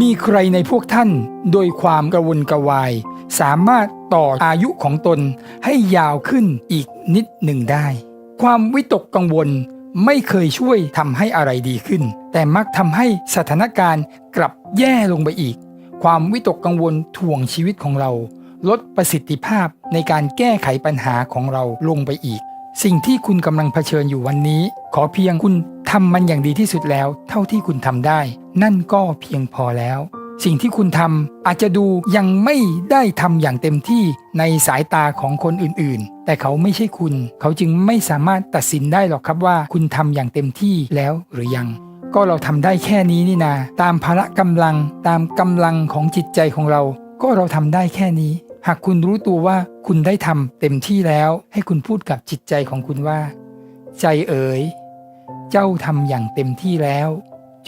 มีใครในพวกท่านโดยความกระวนกระวาย สามารถต่ออายุของตนให้ยาวขึ้นอีกนิดหนึ่งได้ ความวิตกกังวลไม่เคยช่วยทำให้อะไรดีขึ้น แต่มักทำให้สถานการณ์กลับแย่ลงไปอีก ความวิตกกังวลถ่วงชีวิตของเรา ลดประสิทธิภาพในการแก้ไขปัญหาของเราลงไปอีก สิ่งที่คุณกำลังเผชิญอยู่วันนี้ ขอเพียงคุณ ทำมันอย่างดีที่สุดแล้ว เท่าที่คุณทำได้ นั่นก็เพียงพอแล้ว สิ่งที่คุณทำอาจจะดูยังไม่ได้ทำอย่างเต็มที่ในสายตาของคนอื่นๆ แต่เขาไม่ใช่คุณ เขาจึงไม่สามารถตัดสินได้หรอกครับว่าคุณทำอย่างเต็มที่แล้วหรือยัง ก็เราทำได้แค่นี้นี่นา ตามพละกำลังตามกำลังของจิตใจของเรา ก็เราทำได้แค่นี้ หากคุณรู้ตัวว่าคุณได้ทำเต็มที่แล้ว ให้คุณพูดกับจิตใจของคุณว่า ใจเอ๋ย เจ้าทำอย่างเต็มที่แล้ว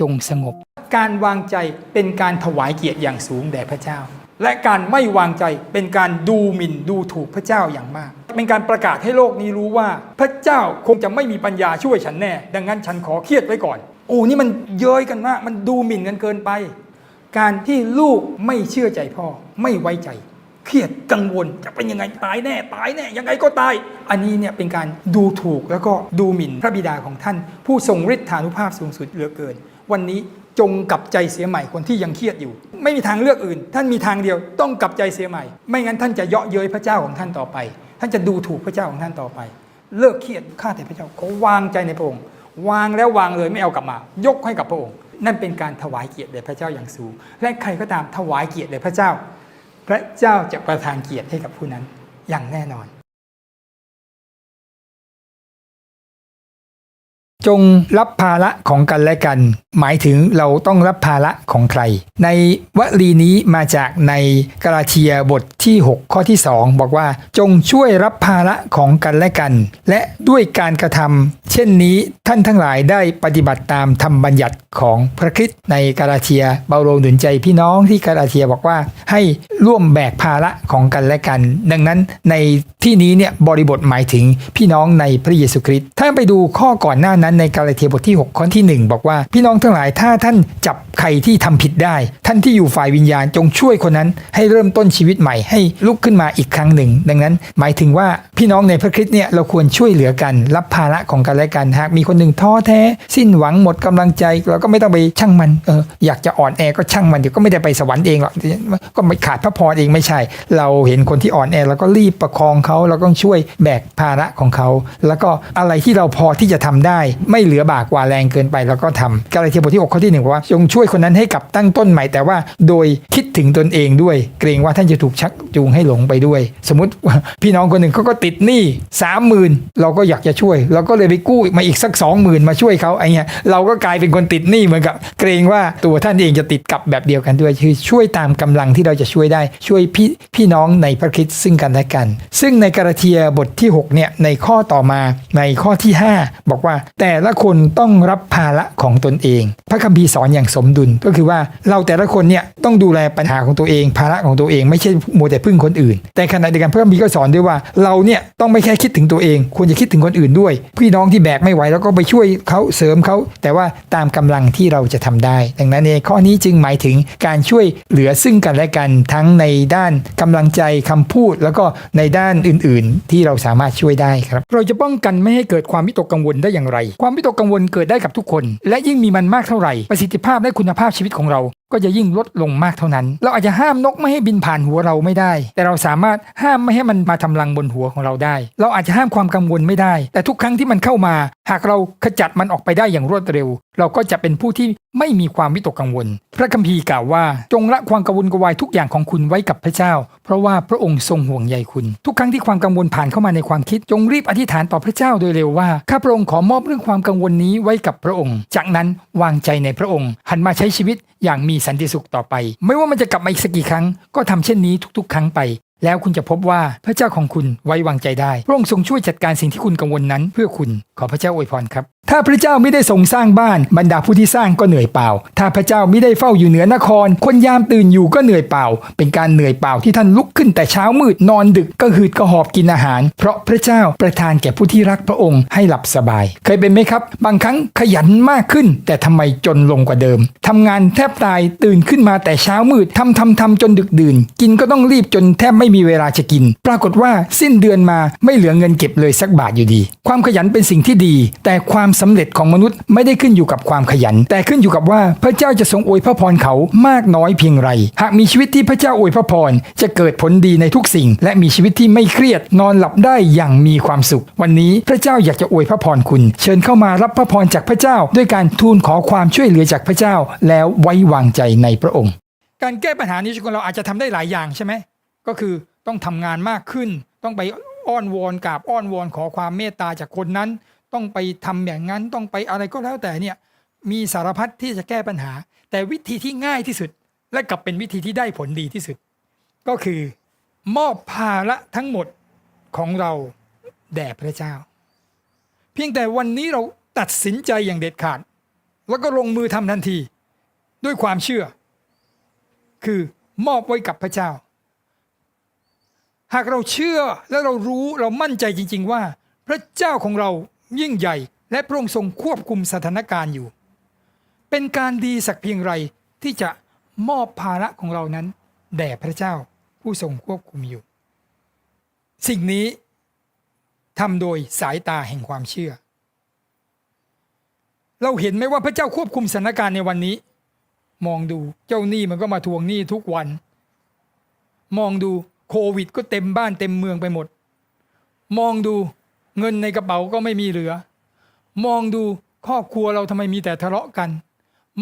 จงสงบ การวางใจเป็นการถวายเกียรติอย่างสูงแด่พระเจ้า และการไม่วางใจเป็นการดูหมิ่นดูถูกพระเจ้าอย่างมาก เป็นการประกาศให้โลกนี้รู้ว่า พระเจ้าคงจะไม่มีปัญญาช่วยฉันแน่ ดังนั้นฉันขอเครียดไว้ก่อน โอ้นี่มันเย้ยกันมาก มันดูหมิ่นกันเกินไป การที่ลูกไม่เชื่อใจพ่อไม่ไว้ใจ เครียดกังวลจะเป็นยังไงตายแน่ตายแน่ยังไงก็ตาย อันนี้เนี่ยเป็นการดูถูกแล้วก็ดูหมิ่นพระบิดาของท่าน ผู้ทรงฤทธานุภาพสูงสุดเหลือเกิน วันนี้จงกลับใจเสียใหม่คนที่ยังเครียดอยู่ ไม่มีทางเลือกอื่น ท่านมีทางเดียวต้องกลับใจเสียใหม่ ไม่งั้นท่านจะเยาะเย้ยพระเจ้าของท่านต่อไป ท่านจะดูถูกพระเจ้าของท่านต่อไป เลิกเครียดข้าแต่พระเจ้าเขาวางใจในพระองค์วางแล้ววางเลยไม่เอากลับมา ยกให้กับพระองค์ นั่นเป็นการถวายเกียรติแด่พระเจ้าอย่างสูง และใครก็ตามถวายเกียรติแด่พระเจ้า พระเจ้าจะประทานเกียรติให้กับผู้นั้นอย่างแน่นอน จงรับภาระของกันและกัน หมายถึงเราต้องรับภาระของใคร ในวลีนี้มาจากในกาลาเทียบทที่ 6 ข้อที่ 2 บอกว่า จงช่วยรับภาระของกันและกัน และด้วยการกระทำเช่นนี้ท่านทั้งหลายได้ปฏิบัติตามธรรมบัญญัติของพระคริสต์ในกาลาเทียเบาโลหนุนใจพี่น้องที่กาลาเทียบอกว่าให้ร่วมแบกภาระของกันและกัน ดังนั้นในที่นี้เนี่ยบริบทหมายถึงพี่น้องในพระเยซูคริสต์ถ้าไปดูข้อก่อนหน้านั้นในกาลาเทียบทที่ 6 ข้อที่ 1 บอกว่า พี่น้องทั้งหลายถ้าท่านจับใครที่ทำผิดได้ ท่านที่อยู่ฝ่ายวิญญาณจงช่วยคนนั้น ให้เริ่มต้นชีวิตใหม่ให้ลุกขึ้นมาอีกครั้งหนึ่ง ดังนั้น หมายถึงว่าพี่น้องในพระคริสต์เนี่ยเราควรช่วยเหลือกันรับภาระของกันและกันหากมีคนหนึ่งท้อแท้ สิ้นหวังหมดกำลังใจเราก็ไม่ต้องไปช่างมันเอออยากจะอ่อนแอก็ช่างมันเดี๋ยวก็ไม่ได้ไปสวรรค์เองหรอกก็ไม่ขาดพระพรเองไม่ใช่ เราเห็นคนที่อ่อนแอเราก็รีบประคองเขาเราก็ช่วยแบกภาระของเขา แล้วก็อะไรที่เราพอที่จะทำได้ไม่เหลือบากกว่าแรงเกินไปเราก็ทำกาลาเทียบทที่6ข้อที่หนึ่งว่าจงช่วยคนนั้นให้กลับตั้งต้นใหม่ แต่ว่าโดยคิดถึงตนเองด้วย เกรงว่าท่านจะถูกชักจูงให้หลงไปด้วย สมมติพี่น้องคนหนึ่งเขาก็ติดหนี้สามหมื่นเราก็อยากจะช่วยเราก็เลยไปกู้มาอีกสักสองหมื่นมาช่วยเขาไอ้เงี้ยเราก็กลายเป็นคนติดหนี้เหมือนกับ เกรงว่าตัวท่านเองจะติดกับแบบเดียวกันด้วยคือช่วยตามกำลังที่เราจะช่วยได้ช่วยพี่พี่น้องในพระคริสต์ซึ่งกันและกัน ซึ่งในกาลาเทียบทที่6เนี่ยในข้อต่อมาในข้อที่ 5 บอกว่าแต่แต่ละคนต้องรับภาระของตนเอง พระคัมภีร์สอนอย่างสมดุลก็คือว่าเราแต่ละคนเนี่ยต้องดูแลปัญหาของตัวเอง ภาระของตัวเองไม่ใช่มัวแต่พึ่งคนอื่น แต่ขณะเดียวกันพระคัมภีร์ก็สอนด้วยว่าเราเนี่ยต้องไม่แค่คิดถึงตัวเอง ควรจะคิดถึงคนอื่นด้วย พี่น้องที่แบกไม่ไหวแล้วก็ไปช่วยเขาเสริมเขาแต่ว่าตามกำลังที่เราจะทำได้ ดังนั้นในข้อนี้จึงหมายถึงการช่วยเหลือซึ่งกันและกันทั้งในด้านกำลังใจคำพูด แล้วก็ในด้านอื่น ๆ ที่เราสามารถช่วยได้ครับ เราจะป้องกันไม่ให้เกิดความวิตกกังวลได้อย่างไรความวิตกกังวลเกิดได้กับทุกคน และยิ่งมีมันมากเท่าไหร่ประสิทธิภาพและคุณภาพชีวิตของเรา ก็จะยิ่งลดลงมากเท่านั้น เราอาจจะห้ามนกไม่ให้บินผ่านหัวเราไม่ได้ แต่เราสามารถห้ามไม่ให้มันมาทำรังบนหัวของเราได้ เราอาจจะห้ามความกังวลไม่ได้ แต่ทุกครั้งที่มันเข้ามา หากเราขจัดมันออกไปได้อย่างรวดเร็ว เราก็จะเป็นผู้ที่ไม่มีความวิตกกังวล พระคัมภีร์กล่าวว่า จงละความกังวลกวายทุกอย่างของคุณไว้กับพระเจ้า เพราะว่าพระองค์ทรงห่วงใยคุณ ทุกครั้งที่ความกังวลผ่านเข้ามาในความคิด จงรีบอธิษฐานต่อพระเจ้าโดยเร็วว่าข้าพระองค์ขอมอบเรื่องความกังวลนี้ไว้กับพระองค์ จากนั้นวางใจในพระองค์ หันมาใช้ชีวิตอย่างมีสันติสุขต่อไป ไม่ว่ามันจะกลับมาอีกสักกี่ครั้ง ก็ทำเช่นนี้ทุก ๆ ครั้งไป แล้วคุณจะพบว่าพระเจ้าของคุณไว้วางใจได้ พระองค์ทรงช่วยจัดการสิ่งที่คุณกังวลนั้น เพื่อคุณขอพระเจ้าอวยพรครับ ถ้าพระเจ้าไม่ได้ทรงสร้างบ้านบรรดาผู้ที่สร้างก็เหนื่อยเปล่า ถ้าพระเจ้าไม่ได้เฝ้าอยู่เหนือนคร คนยามตื่นอยู่ก็เหนื่อยเปล่า เป็นการเหนื่อยเปล่าที่ท่านลุกขึ้นแต่เช้ามืดนอนดึกก็หืดก็หอบกินอาหาร เพราะพระเจ้าประทานแก่ผู้ที่รักพระองค์ให้หลับสบาย เคยเป็นไหมครับ บางครั้งขยันมากขึ้น แต่ทำไมจนลงกว่าเดิมทำงานแทบตายตื่นขึ้นมาแต่เช้ามืดทำทำทำจนดึกดื่น กินก็ต้องรีบจนแทบไม่มีเวลาจะกิน ปรากฏว่าสิ้นเดือนมาไม่เหลือเงินเก็บเลยสักบาทอยู่ดี ความขยันเป็นสิ่งที่ดี แต่ความสำเร็จของมนุษย์ไม่ได้ขึ้นอยู่กับความขยัน แต่ขึ้นอยู่กับว่าพระเจ้าจะทรงอวยพระพรเขามากน้อยเพียงไร หากมีชีวิตที่พระเจ้าอวยพระพรจะเกิดผลดีในทุกสิ่ง และมีชีวิตที่ไม่เครียดนอนหลับได้อย่างมีความสุข วันนี้พระเจ้าอยากจะอวยพระพรคุณ เชิญเข้ามารับพระพรจากพระเจ้า ด้วยการทูลขอความช่วยเหลือจากพระเจ้า แล้วไว้วางใจในพระองค์ การแก้ปัญหานี้ของเราอาจจะทำได้หลายอย่างใช่ไหม ก็คือต้องทำงานมากขึ้น ต้องไปอ้อนวอนกราบอ้อนวอนขอความเมตตาจากคนนั้น ต้องไปทำอย่างนั้นต้องไปอะไรก็แล้วแต่เนี่ยมีสารพัดที่จะแก้ปัญหา แต่วิธีที่ง่ายที่สุด และกลับเป็นวิธีที่ได้ผลดีที่สุด ก็คือ มอบภาระทั้งหมดของเราแด่พระเจ้า เพียงแต่วันนี้เราตัดสินใจอย่างเด็ดขาด แล้วก็ลงมือทำทันที ด้วยความเชื่อ คือมอบไว้กับพระเจ้า หากเราเชื่อและเรารู้เรามั่นใจจริง ๆ ว่า พระเจ้าของเรายิ่งใหญ่ และพระองค์ทรงควบคุมสถานการณ์อยู่ เป็นการดีสักเพียงไรที่จะมอบภาระของเรานั้น แด่พระเจ้าผู้ทรงควบคุมอยู่ สิ่งนี้ทำโดยสายตาแห่งความเชื่อ เราเห็นไหมว่าพระเจ้าควบคุมสถานการณ์ในวันนี้ มองดูเจ้าหนี้มันก็มาทวงหนี้ทุกวัน มองดู โควิดก็เต็มบ้านเต็มเมืองไปหมด มองดูเงินในกระเป๋าก็ไม่มีเหลือ มองดูครอบครัวเราทำไมมีแต่ทะเลาะกัน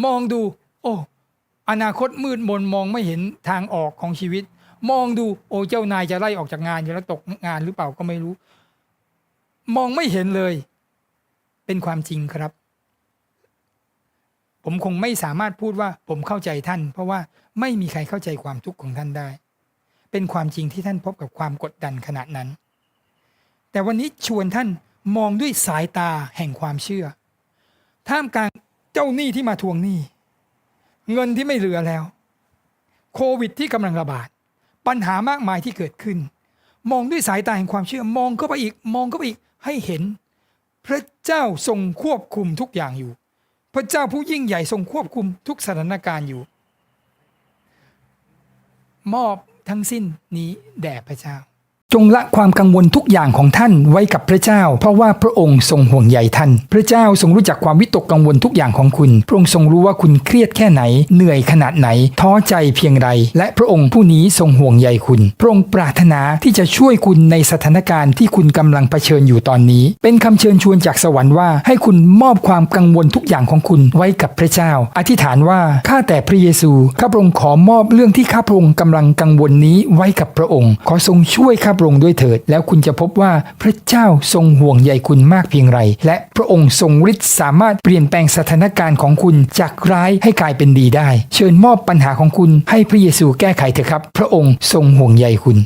มองดู โอ้อนาคตมืดมนมองไม่เห็นทางออกของชีวิต มองดูโอ้เจ้านายจะไล่ออกจากงานอยู่แล้วตกงานหรือเปล่าก็ไม่รู้ มองไม่เห็นเลย เป็นความจริงครับ ผมคงไม่สามารถพูดว่าผมเข้าใจท่าน เพราะว่าไม่มีใครเข้าใจความทุกข์ของท่านได้ เป็นความจริงที่ท่านพบกับความกดดันขนาดนั้น แต่วันนี้ชวนท่านมองด้วยสายตาแห่งความเชื่อ ท่ามกลางเจ้าหนี้ที่มาทวงหนี้ เงินที่ไม่เหลือแล้ว โควิดที่กำลังระบาด ปัญหามากมายที่เกิดขึ้น มองด้วยสายตาแห่งความเชื่อ มองเข้าไปอีก มองเข้าไปอีก ให้เห็น พระเจ้าทรงควบคุมทุกอย่างอยู่ พระเจ้าผู้ยิ่งใหญ่ทรงควบคุมทุกสถานการณ์อยู่ มอบ ทั้งสิ้นนี้แด่พระเจ้า จงละความกังวลทุกอย่างของท่านไว้กับพระเจ้า เพราะว่าพระองค์ทรงห่วงใยท่าน พระเจ้าทรงรู้จักความวิตกกังวลทุกอย่างของคุณ พระองค์ทรงรู้ว่าคุณเครียดแค่ไหน เหนื่อยขนาดไหน ท้อใจเพียงไร และพระองค์ผู้นี้ทรงห่วงใยคุณ พระองค์ปรารถนาที่จะช่วยคุณในสถานการณ์ที่คุณกำลังเผชิญอยู่ตอนนี้ เป็นคำเชิญชวนจากสวรรค์ว่า ให้คุณมอบความกังวลทุกอย่างของคุณไว้กับพระเจ้า อธิษฐานว่าข้าแต่พระเยซูข้าพระองค์ขอมอบเรื่องที่ข้าพระองค์กำลังกังวลนี้ไว้กับพระองค์ ขอทรงช่วยข้าพรองค์ด้วยเถิด แล้วคุณจะพบว่าพระเจ้าทรงห่วงใยคุณมากเพียงไร และพระองค์ทรงฤทธิ์สามารถเปลี่ยนแปลงสถานการณ์ของคุณจากร้ายให้กลายเป็นดีได้ เชิญมอบปัญหาของคุณให้พระเยซูแก้ไขเถอะครับ พระองค์ทรงห่วงใยคุณ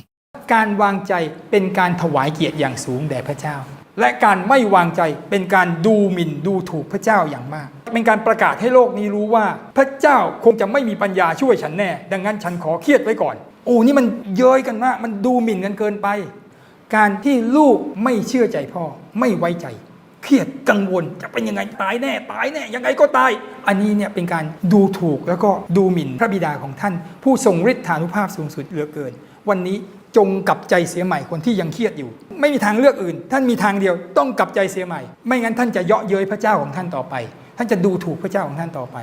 การวางใจเป็นการถวายเกียรติอย่างสูงแด่พระเจ้าและการไม่วางใจเป็นการดูหมิ่นดูถูกพระเจ้าอย่างมาก เป็นการประกาศให้โลกนี้รู้ว่า พระเจ้าคงจะไม่มีปัญญาช่วยฉันแน่ ดังนั้นฉันขอเครียดไว้ก่อน โอ้นี่มันเย้ยกันมากมันดูหมิ่นกันเกินไป การที่ลูกไม่เชื่อใจพ่อ ไม่ไว้ใจ เครียดกังวลจะเป็นยังไงตายแน่ตายแน่ยังไงก็ตาย อันนี้เนี่ยเป็นการดูถูกแล้วก็ดูหมิ่นพระบิดาของท่าน ผู้ทรงฤทธานุภาพสูงสุดเหลือเกิน วันนี้จงกลับใจเสียใหม่คนที่ยังเครียดอยู่ ไม่มีทางเลือกอื่น ท่านมีทางเดียวต้องกลับใจเสียใหม่ ไม่งั้นท่านจะเยาะเย้ยพระเจ้าของท่านต่อไป ท่านจะดูถูกพระเจ้าของท่านต่อไป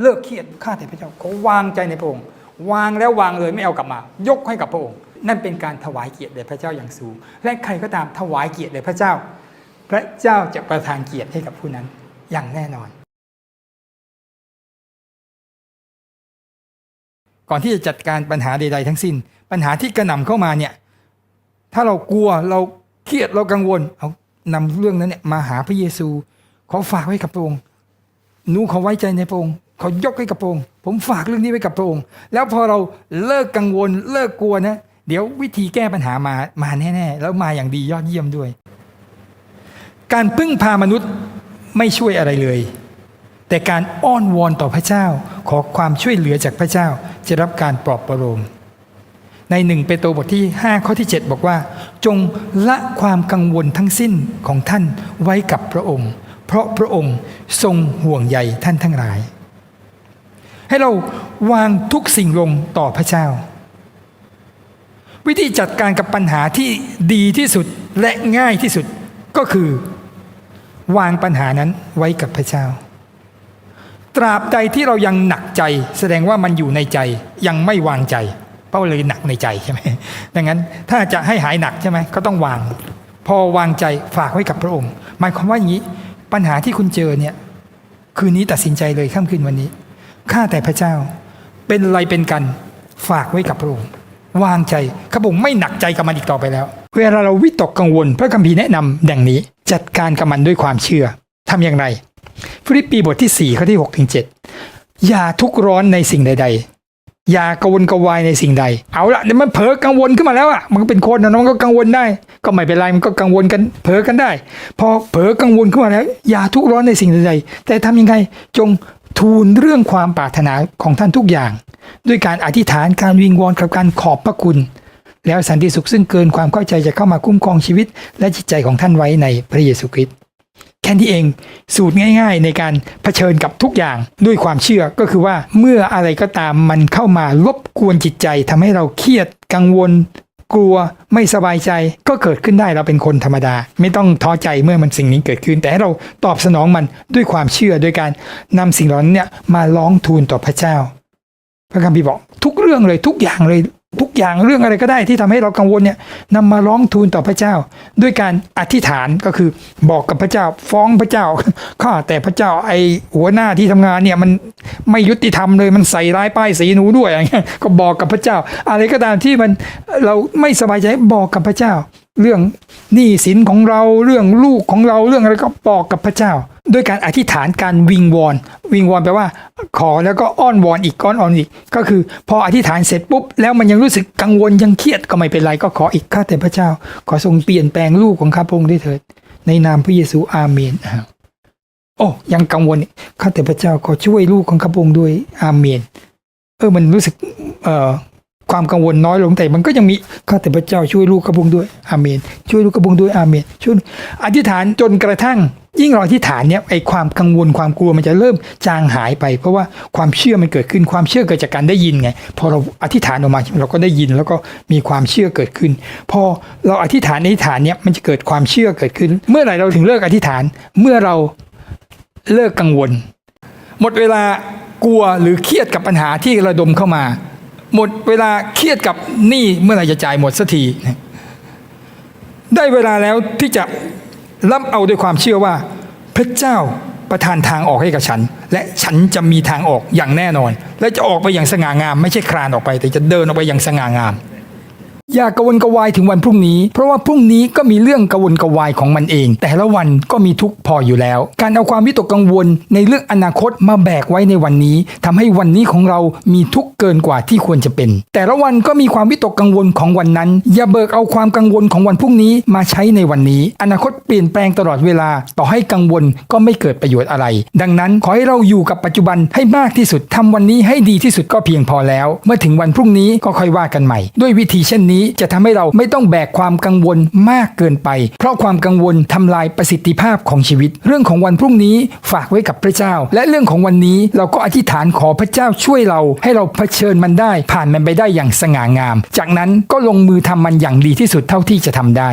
เลิกเครียดข้าแต่พระเจ้าเขาวางใจในพระองค์ วางแล้ววางเลยไม่เอากลับมา ยกให้กับพระองค์ นั่นเป็นการถวายเกียรติแด่พระเจ้าอย่างสูง และใครก็ตามถวายเกียรติแด่พระเจ้า พระเจ้าจะประทานเกียรติให้กับผู้นั้นอย่างแน่นอน ก่อนที่จะจัดการปัญหาใดๆทั้งสิ้น ปัญหาที่กระหน่ำเข้ามาเนี่ยถ้าเรากลัวเราเครียดเรากังวลเอานำเรื่องนั้นเนี่ยมาหาพระเยซูขอฝากไว้กับพระองค์หนูขอไว้ใจในพระองค์ ขอยกให้กับพระองค์ ผมฝากเรื่องนี้ไว้กับพระองค์ แล้วพอเราเลิกกังวลเลิกกลัวนะ เดี๋ยววิธีแก้ปัญหามามาแน่ๆแล้วมาอย่างดียอดเยี่ยมด้วย การพึ่งพามนุษย์ไม่ช่วยอะไรเลย แต่การอ้อนวอนต่อพระเจ้า ขอความช่วยเหลือจากพระเจ้า จะรับการปลอบประโลมในหนึ่งเปโตรบทที่ 5 ข้อที่ 7 บอกว่า จงละความกังวลทั้งสิ้นของท่านไว้กับพระองค์ เพราะพระองค์ทรงห่วงใยท่านทั้งหลาย ให้เราวางทุกสิ่งลงต่อพระเจ้า วิธีจัดการกับปัญหาที่ดีที่สุดและง่ายที่สุดก็คือ วางปัญหานั้นไว้กับพระเจ้า ตราบใดที่เรายังหนักใจ แสดงว่ามันอยู่ในใจยังไม่วางใจ เพราะเลยหนักในใจใช่ไหมดังนั้นถ้าจะให้หายหนักใช่ไหมก็ต้องวาง พอวางใจฝากไว้กับพระองค์ หมายความว่าอย่างนี้ปัญหาที่คุณเจอเนี่ยคืนนี้ตัดสินใจเลยค่ำคืนวันนี้ ข้าแต่พระเจ้า เป็นไรเป็นกันฝากไว้กับพระองค์วางใจข้าพระองค์ไม่หนักใจกับมันอีกต่อไปแล้ว เวลาเราวิตกกังวล พระคัมภีร์แนะนำดังนี้ จัดการกับมันด้วยความเชื่อทำอย่างไร ฟิลิปปีบทที่4ข้อที่6ถึง7อย่าทุกร้อนในสิ่งใด ๆ อย่ากระวนกระวายในสิ่งใด เอาละเดี๋ยวมันเผลอกังวลขึ้นมาแล้วอะมันก็เป็นคนนะน้องก็กังวลได้ ก็ไม่เป็นไรมันก็กังวลกันเผลอกันได้ พอเผลอกังวลขึ้นมาแล้ว อย่าทุกร้อนในสิ่งใด แต่ทำยังไงจงทูลเรื่องความปรารถนาของท่านทุกอย่าง ด้วยการอธิษฐานการวิงวอนกับการขอบพระคุณ แล้วสันติสุขซึ่งเกินความเข้าใจจะเข้ามาคุ้มครองชีวิต และจิตใจของท่านไว้ในพระเยซูคริสต์ แค่นี้เอง สูตรง่ายๆ ในการเผชิญกับทุกอย่างด้วยความเชื่อก็คือว่าเมื่ออะไรก็ตามมันเข้ามารบกวนจิตใจทำให้เราเครียดกังวลกลัวไม่สบายใจก็เกิดขึ้นได้เราเป็นคนธรรมดา ไม่ต้องท้อใจเมื่อมันสิ่งนี้เกิดขึ้น แต่ให้เราตอบสนองมันด้วยความเชื่อโดยการนำสิ่งเหล่านั้นเนี่ยมาร้องทูลต่อพระเจ้า พระคัมภีร์บอกทุกเรื่องเลยทุกอย่างเลย ทุกอย่างเรื่องอะไรก็ได้ที่ทำให้เรากังวลเนี่ยนำมาร้องทูลต่อพระเจ้า ด้วยการอธิษฐานก็คือบอกกับพระเจ้าฟ้องพระเจ้าข้าแต่พระเจ้าไอหัวหน้าที่ทำงานเนี่ยมันไม่ยุติธรรมเลยมันใส่ร้ายป้ายสีหนูด้วยอะไรเงี้ยก็บอกกับพระเจ้า อะไรก็ตามที่มันเราไม่สบายใจบอกกับพระเจ้า เรื่องหนี้สินของเราเรื่องลูกของเราเรื่องอะไรก็บอกกับพระเจ้า ด้วยการอธิษฐานการวิงวอน วิงวอนแปลว่า ขอแล้วก็อ้อนวอนอีกก้อนอ้อนอีก ก็คือ พออธิษฐานเสร็จปุ๊บแล้วมันยังรู้สึกกังวลยังเครียดก็ไม่เป็นไรก็ขออีกข้าแต่พระเจ้า ขอทรงเปลี่ยนแปลงลูกของข้าพระองค์ด้วยเถิด ในนามพระเยซูอาเมนโอ้ยังกังวลข้าแต่พระเจ้าขอช่วยลูกของข้าพระองค์ด้วยอาเมน เออมันรู้สึกเอ่อความกังวลน้อยลงแต่มันก็ยังมีข้าแต่พระเจ้าช่วยลูกกระบุงด้วยอาเมน ช่วยลูกกระบุงด้วยอาเมนช่วยอธิษฐานจนกระทั่ง ยิ่งเราอธิษฐานเนี่ยไอความกังวลความกลัวมันจะเริ่มจางหายไป เพราะว่าความเชื่อมันเกิดขึ้นความเชื่อเกิดจากการได้ยินไงพอเราอธิษฐานออกมาเราก็ได้ยินแล้วก็มีความเชื่อเกิดขึ้น พอเราอธิษฐานอธิษฐานเนี่ยมันจะเกิดความเชื่อเกิดขึ้น เมื่อไหร่เราถึงเลิกอธิษฐาน เมื่อเราเลิกกังวล หมดเวลากลัวหรือเครียดกับปัญหาที่ระดมเข้ามา หมดเวลาเครียดกับหนี้เมื่อไหร่จะจ่ายหมดสักทีได้เวลาแล้วที่จะ รับเอาด้วยความเชื่อว่า พระเจ้าประทานทางออกให้กับฉัน และฉันจะมีทางออกอย่างแน่นอน และจะออกไปอย่างสง่างาม ไม่ใช่คลานออกไป แต่จะเดินออกไปอย่างสง่างาม อย่ากวนกวายถึงวันพรุ่งนี้ เพราะว่าพรุ่งนี้ก็มีเรื่องกวนกวายของมันเอง แต่ละวันก็มีทุกพออยู่แล้ว การเอาความวิตกกังวลในเรื่องอนาคตมาแบกไว้ในวันนี้ทำให้วันนี้ของเรามีทุกเกินกว่าที่ควรจะเป็น แต่ละวันก็มีความวิตกกังวลของวันนั้น อย่าเบิกเอาความกังวลของวันพรุ่งนี้มาใช้ในวันนี้ อนาคตเปลี่ยนแปลงตลอดเวลา ต่อให้กังวลก็ไม่เกิดประโยชน์อะไร ดังนั้นขอให้เราอยู่กับปัจจุบันให้มากที่สุดทำวันนี้ให้ดีที่สุดก็เพียงพอแล้ว เมื่อถึงวันพรุ่งนี้ก็ค่อยว่ากันใหม่ ด้วยวิธีเช่นนี้จะทำให้เราไม่ต้องแบกความกังวลมากเกินไป เพราะความกังวลทำลายประสิทธิภาพของชีวิต เรื่องของวันพรุ่งนี้ฝากไว้กับพระเจ้า และเรื่องของวันนี้เราก็อธิษฐานขอพระเจ้าช่วยเรา ให้เราเผชิญมันได้ ผ่านมันไปได้อย่างสง่างาม จากนั้นก็ลงมือทำมันอย่างดีที่สุดเท่าที่จะทำได้